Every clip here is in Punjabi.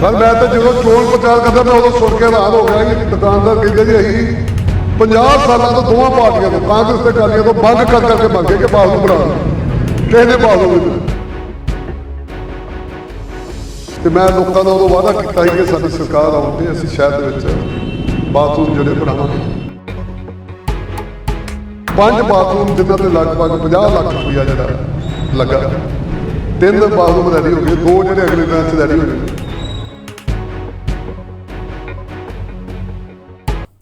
ਸਰ, ਮੈਂ ਤਾਂ ਜਦੋਂ ਚੋਣ ਪ੍ਰਚਾਰ ਕਰਦਾ ਮੈਂ ਉਦੋਂ ਸੁਣ ਕੇ ਹੈਰਾਨ ਹੋ ਗਿਆ ਕਿ ਦੁਕਾਨਦਾਰ ਕਹਿੰਦੇ ਜੀ ਅਸੀਂ 50 ਸਾਲਾਂ ਤੋਂ ਦੋਵਾਂ ਪਾਰਟੀਆਂ ਤੋਂ ਕਾਂਗਰਸ ਤੇ ਅਕਾਲੀਆਂ ਤੋਂ ਮੰਗ ਕਰ ਕਰਕੇ ਮੰਗੇ ਕਿ ਬਾਲ ਨੂੰ ਬਣਾ ਕਿਸੇ ਨੇ ਬਾਲ ਨੂੰ ਤੇ ਮੈਂ ਲੋਕਾਂ ਦਾ ਉਦੋਂ ਵਾਅਦਾ ਕੀਤਾ ਸੀ ਕਿ ਸਾਡੀ ਸਰਕਾਰ ਆਉਣ ਤੇ ਅਸੀਂ ਸ਼ਹਿਰ ਦੇ ਵਿੱਚ ਬਾਥਰੂਮ ਜਿਹੜੇ ਬਣਾਵਾਂਗੇ। ਪੰਜ ਬਾਥਰੂਮ ਜਿਨ੍ਹਾਂ ਤੇ ਲਗਭਗ 50 ਲੱਖ ਰੁਪਇਆ ਜਿਹੜਾ ਲੱਗਾ। ਤਿੰਨ ਬਾਥਰੂਮ ਰੈਡੀ ਹੋ ਗਏ, ਦੋ ਜਿਹੜੇ ਅਗਲੇ ਦਿਨ ਚ ਰੈਡੀ ਹੋ ਜਾਣਗੇ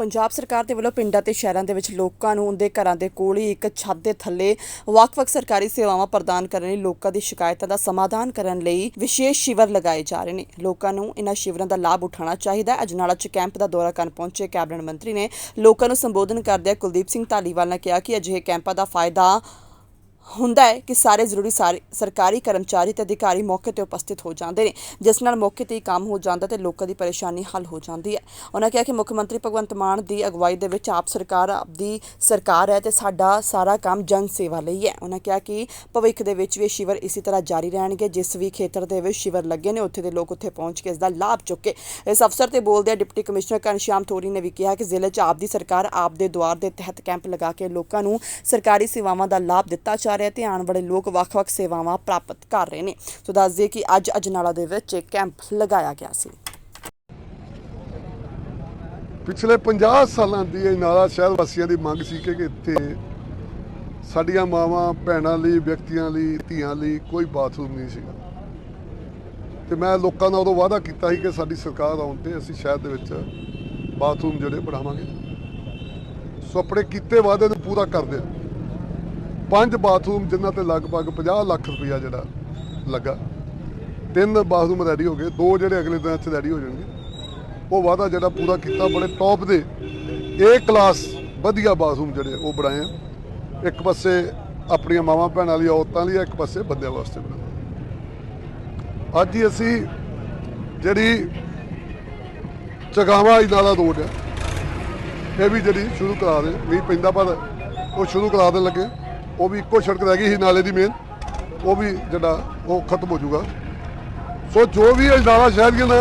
ਪੰਜਾਬ ਸਰਕਾਰ ਦੇ ਵੱਲੋਂ ਪਿੰਡਾਂ ਤੇ ਸ਼ਹਿਰਾਂ ਦੇ ਵਿੱਚ ਲੋਕਾਂ ਨੂੰ ਉਹਦੇ ਘਰਾਂ ਦੇ ਕੋਲ ਹੀ ਇੱਕ ਛੱਤ ਦੇ ਥੱਲੇ ਵੱਖ-ਵੱਖ ਸਰਕਾਰੀ ਸੇਵਾਵਾਂ ਪ੍ਰਦਾਨ ਕਰਨ ਲਈ ਲੋਕਾਂ ਦੀ ਸ਼ਿਕਾਇਤਾਂ ਦਾ ਸਮਾਧਾਨ ਕਰਨ ਲਈ ਵਿਸ਼ੇਸ਼ ਸ਼ਿਵਰ ਲਗਾਏ ਜਾ ਰਹੇ ਨੇ। ਲੋਕਾਂ ਨੂੰ ਇਹਨਾਂ ਸ਼ਿਵਰਾਂ ਦਾ ਲਾਭ ਉਠਾਉਣਾ ਚਾਹੀਦਾ ਹੈ। ਅਜਨਾਲਾ ਚ ਕੈਂਪ ਦਾ ਦੌਰਾ ਕਰਨ ਪਹੁੰਚੇ ਕੈਬਨਿਟ ਮੰਤਰੀ ਨੇ ਲੋਕਾਂ ਨੂੰ ਸੰਬੋਧਨ ਕਰਦਿਆਂ ਕੁਲਦੀਪ ਸਿੰਘ ਧਾਲੀਵਾਲ ਨੇ ਕਿਹਾ ਕਿ ਅਜਿਹੇ ਕੈਂਪਾਂ ਦਾ ਫਾਇਦਾ ਹੁੰਦਾ ਹੈ ਕਿ ਸਾਰੇ ਜ਼ਰੂਰੀ ਸਾਰੇ ਸਰਕਾਰੀ ਕਰਮਚਾਰੀ ਤੇ ਅਧਿਕਾਰੀ ਮੌਕੇ ਤੇ ਉਪਸਥਿਤ ਹੋ ਜਾਂਦੇ ਨੇ, ਜਿਸ ਨਾਲ ਮੌਕੇ ਤੇ ਹੀ ਕੰਮ ਹੋ ਜਾਂਦਾ ਤੇ ਲੋਕਾਂ ਦੀ ਪਰੇਸ਼ਾਨੀ ਹੱਲ ਹੋ ਜਾਂਦੀ ਹੈ। ਉਹਨਾਂ ਕਿਹਾ ਕਿ ਮੁੱਖ ਮੰਤਰੀ ਭਗਵੰਤ ਮਾਨ ਦੀ ਅਗਵਾਈ ਦੇ ਵਿੱਚ ਆਪ ਸਰਕਾਰ ਆਪਦੀ ਸਰਕਾਰ ਹੈ ਤੇ ਸਾਡਾ ਸਾਰਾ ਕੰਮ ਜਨ ਸੇਵਾ ਲਈ ਹੈ। ਉਹਨਾਂ ਕਿਹਾ ਕਿ ਭਵਿੱਖ ਦੇ ਵਿੱਚ ਵੀ ਇਹ ਸ਼ਿਵਰ ਇਸੇ ਤਰ੍ਹਾਂ ਜਾਰੀ ਰਹਿਣਗੇ, ਜਿਸ ਵੀ ਖੇਤਰ ਦੇ ਵਿੱਚ ਸ਼ਿਵਰ ਲੱਗੇ ਨੇ, ਉੱਥੇ ਦੇ ਲੋਕ ਉੱਥੇ ਪਹੁੰਚ ਕੇ ਇਸ ਦਾ ਲਾਭ ਚੁੱਕੇ। ਇਸ ਅਫਸਰ ਤੇ ਬੋਲਦਿਆਂ ਡਿਪਟੀ ਕਮਿਸ਼ਨਰ ਘਨਸ਼ਿਆਮ ਥੋਰੀ ਨੇ ਵੀ ਕਿਹਾ ਕਿ ਜ਼ਿਲ੍ਹੇ 'ਚ ਆਪ ਦੀ ਸਰਕਾਰ ਆਪ ਦੇ ਦੁਆਰ ਦੇ ਤਹਿਤ ਕੈਂਪ ਲਗਾ ਕੇ ਲੋਕਾਂ ਨੂੰ ਸਰਕਾਰੀ ਸੇਵਾਵਾਂ ਦਾ ਲਾਭ ਦਿੱਤਾ ਜਾ ਰਿਹਾ ਤੇ ਆਉਣ ਵਾਲੇ ਲੋਕ ਵੱਖ-ਵੱਖ ਸੇਵਾਵਾਂ ਪ੍ਰਾਪਤ ਕਰ ਰਹੇ ਨੇ। ਸੋ ਦੱਸ ਦਈਏ ਕਿ ਅੱਜ ਅਜਨਾਲਾ ਦੇ ਵਿੱਚ ਕੈਂਪ ਲਗਾਇਆ ਗਿਆ ਸੀ। ਪਿਛਲੇ 50 ਸਾਲਾਂ ਦੀ ਇਹ ਨਾਲਾ ਸ਼ਹਿਰ ਵਾਸੀਆਂ ਦੀ ਮੰਗ ਸੀ ਕਿ ਇੱਥੇ ਸਾਡੀਆਂ ਮਾਵਾਂ, ਭੈਣਾਂ ਲਈ, ਵਿਅਕਤੀਆਂ ਲਈ, ਧੀਆਂ ਲਈ ਕੋਈ ਬਾਥਰੂਮ ਨਹੀਂ ਸੀਗਾ। ਤੇ ਮੈਂ ਲੋਕਾਂ ਨਾਲ ਉਦੋਂ ਵਾਅਦਾ ਕੀਤਾ ਸੀ ਕਿ ਸਾਡੀ ਸਰਕਾਰ ਆਉਣ ਤੇ ਅਸੀਂ ਸ਼ਹਿਰ ਦੇ ਵਿੱਚ ਬਾਥਰੂਮ ਜਿਹੜੇ ਬਣਾਵਾਂਗੇ। ਸੋ ਆਪਣੇ ਕੀਤੇ ਵਾਅਦੇ ਨੂੰ ਪੂਰਾ ਕਰਦੇ ਹਾਂ ਪੰਜ ਬਾਥਰੂਮ ਜਿਨ੍ਹਾਂ ਤੇ ਲਗਭਗ 50 ਲੱਖ ਰੁਪਇਆ ਜਿਹੜਾ ਲੱਗਾ, ਤਿੰਨ ਬਾਥਰੂਮ ਰੈਡੀ ਹੋ ਗਏ, ਦੋ ਜਿਹੜੇ ਅਗਲੇ ਦਿਨਾਂ ਚ ਰੈਡੀ ਹੋ ਜਾਣਗੇ। ਉਹ ਵਾਅਦਾ ਜਿਹੜਾ ਪੂਰਾ ਕੀਤਾ, ਬੜੇ ਟੌਪ ਦੇ। ਏ ਕਲਾਸ ਵਧੀਆ ਬਾਥਰੂਮ ਜਿਹੜੇ ਉਹ ਬਣਾਏ ਆ। ਇੱਕ ਪਾਸੇ ਆਪਣੀਆਂ ਮਾਵਾਂ ਭੈਣਾਂ ਲਈ, ਔਰਤਾਂ ਲਈ ਇੱਕ ਪਾਸੇ ਬੰਦਿਆਂ ਵਾਸਤੇ ਬਣਾਏ ਅੱਜ ਹੀ ਅਸੀਂ ਜਿਹੜੀ ਚਗਾਵਾ ਨਾਲਾ ਰੋਡ ਹੈ ਇਹ ਵੀ ਜਿਹੜੀ ਸ਼ੁਰੂ ਕਰਾ ਦੇ ਵੀ ਪੈਂਦਾ ਪਰ ਉਹ ਸ਼ੁਰੂ ਕਰਾ ਦੇਣ ਲੱਗੇ ਉਹ ਵੀ ਇੱਕੋ ਸੜਕ ਰਹਿ ਗਈ ਸੀ ਨਾਲੇ ਦੀ ਮੇਨ ਉਹ ਵੀ ਜਿਹੜਾ ਉਹ ਖਤਮ ਹੋ ਜਾਊਗਾ। ਸੋ ਜੋ ਵੀ ਇਹ ਨਾਲਾ ਸ਼ਹਿਰੀਆਂ ਨੇ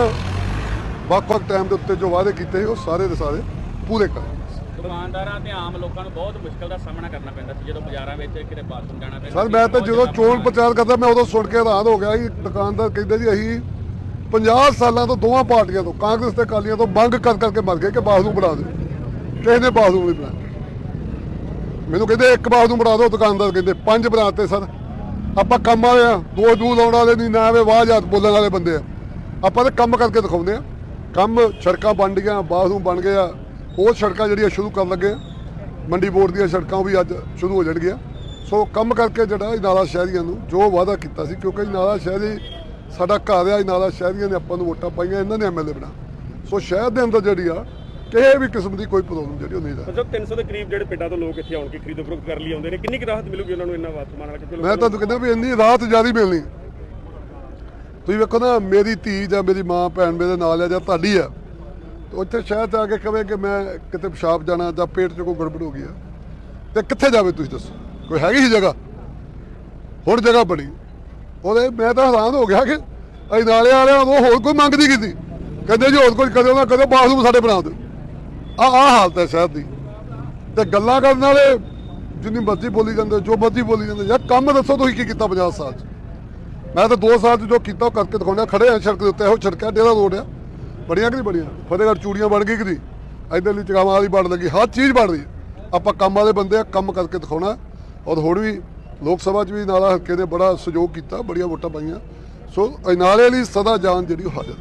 ਵੱਖ-ਵੱਖ ਟਾਈਮ ਦੇ ਉੱਤੇ ਜੋ ਵਾਅਦੇ ਕੀਤੇ ਸੀ ਉਹ ਸਾਰੇ ਦੇ ਸਾਰੇ ਪੂਰੇ ਕਰ ਦੁਕਾਨਦਾਰਾਂ ਤੇ ਆਮ ਲੋਕਾਂ ਨੂੰ ਬਹੁਤ ਮੁਸ਼ਕਲ ਦਾ ਸਾਹਮਣਾ ਕਰਨਾ ਪੈਂਦਾ ਸੀ ਜਦੋਂ ਬਾਜ਼ਾਰਾਂ ਵਿੱਚ ਕਿਤੇ ਬਾਥਰੂਮ ਜਾਣਾ ਪੈਂਦਾ ਸਰ ਮੈਂ ਤਾਂ ਜਦੋਂ ਚੋਣ ਪ੍ਰਚਾਰ ਕਰਦਾ ਮੈਂ ਉਦੋਂ ਸੁਣ ਕੇ ਹੈਰਾਨ ਹੋ ਗਿਆ ਕਿ ਦੁਕਾਨਦਾਰ ਕਹਿੰਦੇ ਜੀ ਅਸੀਂ 50 ਸਾਲਾਂ ਤੋਂ ਦੋਵਾਂ ਪਾਰਟੀਆਂ ਤੋਂ ਕਾਂਗਰਸ ਤੇ ਅਕਾਲੀਆਂ ਤੋਂ ਮੰਗ ਕਰ ਕਰਕੇ ਮਰ ਗਏ ਕਿ ਬਾਥਰੂਮ ਬਣਾ ਦਿਓ। ਕਿਸੇ ਨੇ ਬਾਥਰੂਮ ਨਹੀਂ ਬਣਾਇਆ। ਮੈਨੂੰ ਕਹਿੰਦੇ ਇੱਕ ਬਾਥਰੂਮ ਬਣਾ ਦਿਓ ਦੁਕਾਨਦਾਰ, ਕਹਿੰਦੇ ਪੰਜ ਬਣਾਤੇ ਸਰ। ਆਪਾਂ ਕੰਮ ਵਾਲੇ ਆ, ਦੋ ਦੂ ਲਾਉਣ ਵਾਲੇ ਨਹੀਂ, ਨਾ ਆਵੇ ਵਾਹ ਜਾਤ ਬੋਲਣ ਵਾਲੇ ਬੰਦੇ ਆ। ਆਪਾਂ ਤਾਂ ਕੰਮ ਕਰਕੇ ਦਿਖਾਉਂਦੇ ਆ। ਕੰਮ ਸੜਕਾਂ ਬਣ ਗਈਆਂ, ਬਾਥਰੂਮ ਬਣ ਗਏ ਆ ਉਹ ਸੜਕਾਂ ਜਿਹੜੀਆਂ ਸ਼ੁਰੂ ਕਰਨ ਲੱਗੇ ਮੰਡੀ ਬੋਰਡ ਦੀਆਂ ਸੜਕਾਂ ਉਹ ਵੀ ਅੱਜ ਸ਼ੁਰੂ ਹੋ ਜਾਣਗੀਆਂ। ਸੋ ਕੰਮ ਕਰਕੇ ਜਿਹੜਾ ਇਹ ਸ਼ਹਿਰੀਆਂ ਨੂੰ ਜੋ ਵਾਅਦਾ ਕੀਤਾ ਸੀ, ਕਿਉਂਕਿ ਇਹ ਸ਼ਹਿਰੀ, ਸਾਡਾ ਘਰ ਆ, ਇਹ ਸ਼ਹਿਰੀਆਂ ਨੇ ਆਪਾਂ ਨੂੰ ਵੋਟਾਂ ਪਾਈਆਂ, ਇਹਨਾਂ ਨੇ ਐਮਐਲਏ ਬਣਾ। ਸੋ ਸ਼ਹਿਰ ਦੇ ਅੰਦਰ ਜਿਹੜੀ ਆ ਕਿਸੇ ਵੀ ਕਿਸਮ ਦੀ ਕੋਈ ਪ੍ਰੋਬਲਮ ਜਿਹੜੀ ਉਹ ਨਹੀਂ ਦਾ ਮਤਲਬ 300 ਦੇ ਕਰੀਬ ਜਿਹੜੇ ਪਿੰਡਾਂ ਤੋਂ ਲੋਕ ਇੱਥੇ ਆਉਣ ਕੇ ਖਰੀਦੋ ਫਰੋਖਤ ਕਰ ਲਈ ਆਉਂਦੇ ਨੇ। ਕਿੰਨੀ ਕੁ ਰਾਹਤ ਮਿਲੂਗੀ ਉਹਨਾਂ ਨੂੰ ਇੰਨਾ ਵਾਸਮਾਨ ਨਾਲ ਕਿ ਮੈਂ ਤੁਹਾਨੂੰ ਕਹਿੰਦਾ ਵੀ ਇੰਨੀ ਰਾਹਤ ਜਿਆਦੀ ਮਿਲਣੀ। ਤੁਸੀਂ ਵੇਖੋ ਨਾ ਮੇਰੀ ਧੀ ਜਾਂ ਮੇਰੀ ਮਾਂ ਭੈਣ ਮੇਰੇ ਨਾਲ ਆ ਜਾਂ ਤੁਹਾਡੀ ਆ ਤੇ ਉੱਥੇ ਸ਼ਹਿਰ ਆ ਕੇ ਕਵੇ ਕਿ ਮੈਂ ਕਿਤੇ ਪਿਸ਼ਾਬ ਜਾਣਾ ਜਾਂ ਪੇਟ 'ਚ ਕੋਈ ਗੜਬੜ ਹੋ ਗਈ ਆ ਤੇ ਕਿੱਥੇ ਜਾਵੇ ਤੁਸੀਂ ਦੱਸੋ? ਕੋਈ ਹੈਗੀ ਸੀ ਜਗ੍ਹਾ? ਹੁਣ ਜਗ੍ਹਾ ਬਣੀ। ਉਹਦੇ ਮੈਂ ਤਾਂ ਹੈਰਾਨ ਹੋ ਗਿਆ ਕਿ ਅਸੀਂ ਨਾਲੇ ਵਾਲਿਆਂ ਉਹ ਹੋਰ ਕੋਈ ਮੰਗ ਨਹੀਂ ਕੀਤੀ। ਕਹਿੰਦੇ ਜੀ ਹੋਰ ਕੁਝ ਕਰਿਓ ਨਾ ਕਰਿਓ ਬਾਥਰੂਮ ਸਾਡੇ ਬਣਾ ਦਿਓ। ਆ ਆ ਹਾਲਤ ਹੈ ਸ਼ਹਿਰ ਦੀ। ਤੇ ਗੱਲਾਂ ਕਰਨ ਵਾਲੇ ਜਿੰਨੀ ਮਰਜ਼ੀ ਬੋਲੀ ਜਾਂਦੇ, ਜੋ ਮਰਜ਼ੀ ਬੋਲੀ ਜਾਂਦੇ, ਯਾਰ ਕੰਮ ਦੱਸੋ ਤੁਸੀਂ ਕੀ ਕੀਤਾ 50 ਸਾਲ 'ਚ? ਮੈਂ ਤਾਂ 2 ਸਾਲ 'ਚ ਜੋ ਕੀਤਾ, ਉਹ ਕਰਕੇ ਦਿਖਾਉਣਾ ਖੜੇ ਆ ਸੜਕ ਦੇ ਉੱਤੇ, ਇਹੋ ਸੜਕ ਹੈ ਡੇਰਾ ਰੋਡ ਆ। ਬੜੀਆਂ ਕਿ ਨਹੀਂ ਬੜੀਆਂ? ਫਤਿਹਗੜ੍ਹ ਚੂੜੀਆਂ ਬਣ ਗਈ ਕਿ ਨਹੀਂ? ਇਧਰ ਲਈ ਚਗਾਵਾਂ ਵਾਲੀ ਬਣ ਲੱਗੀ। ਹਰ ਚੀਜ਼ ਬਣ ਰਹੀ ਆਪਾਂ ਕੰਮ ਵਾਲੇ ਬੰਦੇ ਆ, ਕੰਮ ਕਰਕੇ ਦਿਖਾਉਣਾ। ਔਰ ਹੋਰ ਵੀ ਲੋਕ ਸਭਾ 'ਚ ਵੀ ਨਾਲਾ ਹਲਕੇ ਨੇ ਬੜਾ ਸਹਿਯੋਗ ਕੀਤਾ, ਬੜੀਆਂ ਵੋਟਾਂ ਪਾਈਆਂ। ਸੋ ਇਹ ਨਾਲੇ ਲਈ ਸਦਾ ਜਾਨ ਜਿਹੜੀ ਉਹ ਹਾਜ਼ਰ